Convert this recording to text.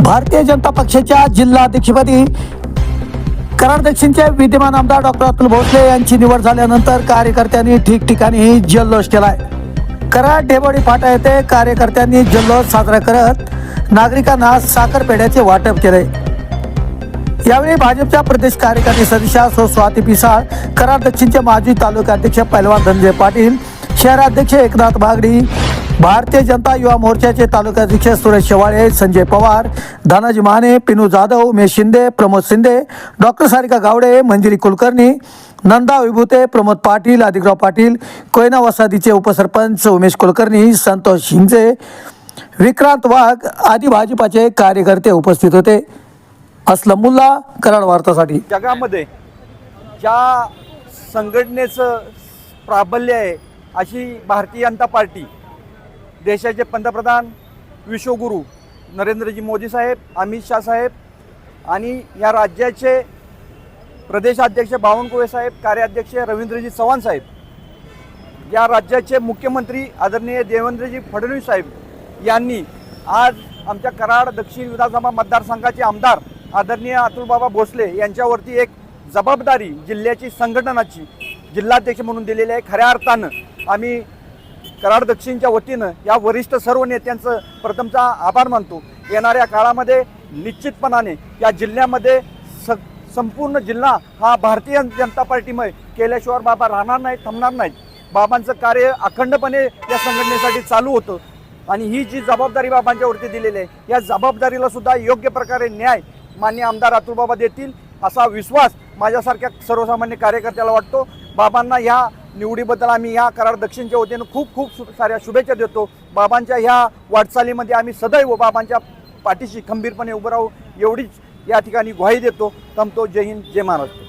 भारतीय जनता पक्षाच्या जिल्हाध्यक्षपदी कराड दक्षिणचे विद्यमान आमदार डॉक्टर अतुल भोसले यांची निवड झाल्यानंतर कार्यकर्त्यांनी ठिकठिकाणी जल्लोष केलाय. कराड ढेबोडी फाटा येथे कार्यकर्त्यांनी जल्लोष साजरा करत नागरिकांना साखर पेढ्याचे वाटप केले. यावेळी भाजपच्या प्रदेश कार्यकारी सदस्या सो स्वाती पिसाळ कराड दक्षिणचे माजी तालुकाध्यक्ष पैलवान धनंजय पाटील शहराध्यक्ष एकनाथ बागडी भारतीय जनता युवा मोर्चाचे तालुकाध्यक्ष सुरेश शेवाळे संजय पवार धनाजी माने पिनू जाधव उमेश शिंदे प्रमोद शिंदे डॉक्टर सारिका गावडे मंजिरी कुलकर्णी नंदा विभूते प्रमोद पाटील आदिकराव पाटील कोयना वसादीचे उपसरपंच उमेश कुलकर्णी संतोष शिंदे विक्रांत वाघ आदी भाजपाचे कार्यकर्ते उपस्थित होते. असलम मुल्ला कराड वार्तासाठी. जगामध्ये ज्या संघटनेचं प्राबल्य आहे अशी भारतीय जनता पार्टी देशाचे पंतप्रधान विश्वगुरू नरेंद्रजी मोदी साहेब अमित शाह साहेब आणि या राज्याचे प्रदेशाध्यक्ष बावनकुळे साहेब कार्याध्यक्ष रवींद्रजी चव्हाण साहेब या राज्याचे मुख्यमंत्री आदरणीय देवेंद्रजी फडणवीस साहेब यांनी आज आमच्या कराड दक्षिण विधानसभा मतदारसंघाचे आमदार आदरणीय अतुलबाबा भोसले यांच्यावरती एक जबाबदारी जिल्ह्याची संघटनाची जिल्हाध्यक्ष म्हणून दिलेली आहे. खऱ्या अर्थानं आम्ही कराड दक्षिणच्या वतीनं या वरिष्ठ सर्व नेत्यांचं प्रथमचा आभार मानतो. येणाऱ्या काळामध्ये निश्चितपणाने या जिल्ह्यामध्ये स संपूर्ण जिल्हा हा भारतीय जनता पार्टीमुळे केल्याशिवाय बाबा राहणार नाहीत थांबणार नाहीत. बाबांचं कार्य अखंडपणे या संघटनेसाठी चालू होतं. आणि ही जी जबाबदारी बाबांच्यावरती दिलेली आहे या जबाबदारीला सुद्धा योग्य प्रकारे न्याय मान्य आमदार अतुलबाबा देतील असा विश्वास माझ्यासारख्या सर्वसामान्य कार्यकर्त्याला वाटतो. बाबांना ह्या निवडीबद्दल आम्ही या करार दक्षिणच्या वतीनं खूप खूप साऱ्या शुभेच्छा देतो. बाबांच्या ह्या वाटचालीमध्ये आम्ही सदैव बाबांच्या पाठीशी खंबीरपणे उभं राहू एवढीच या ठिकाणी ग्वाही देतो. थांबतो जय हिंद जय महाराष्ट्र.